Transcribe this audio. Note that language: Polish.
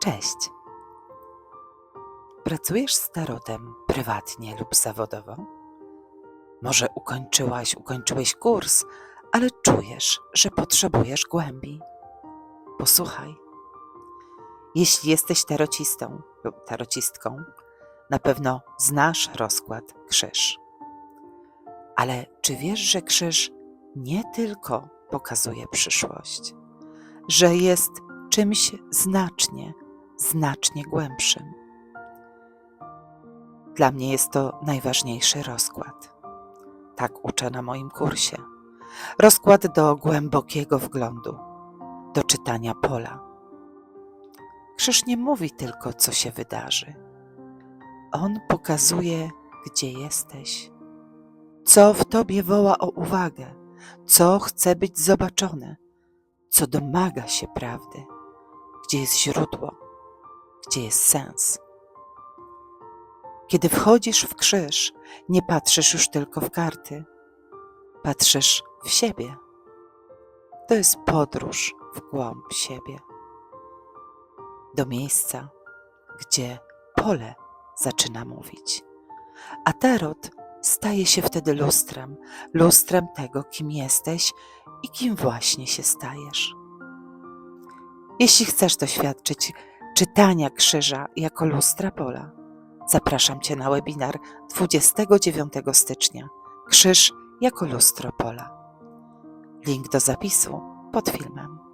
Cześć. Pracujesz z tarotem prywatnie lub zawodowo? Może ukończyłaś, ukończyłeś kurs, ale czujesz, że potrzebujesz głębi. Posłuchaj. Jeśli jesteś tarocistą lub tarocistką, na pewno znasz rozkład krzyż. Ale czy wiesz, że krzyż nie tylko pokazuje przyszłość, że jest czymś znacznie, znacznie głębszym? Dla mnie jest to najważniejszy rozkład. Tak uczę na moim kursie. Rozkład do głębokiego wglądu, do czytania pola. Krzyż nie mówi tylko, co się wydarzy. On pokazuje, gdzie jesteś, co w tobie woła o uwagę, co chce być zobaczone, co domaga się prawdy, gdzie jest źródło, gdzie jest sens. Kiedy wchodzisz w krzyż, nie patrzysz już tylko w karty, patrzysz w siebie. To jest podróż w głąb siebie, do miejsca, gdzie pole zaczyna mówić. A tarot staje się wtedy lustrem, lustrem tego, kim jesteś i kim właśnie się stajesz. Jeśli chcesz doświadczyć czytania krzyża jako lustra pola, zapraszam Cię na webinar 29 stycznia. Krzyż jako lustro pola. Link do zapisu pod filmem.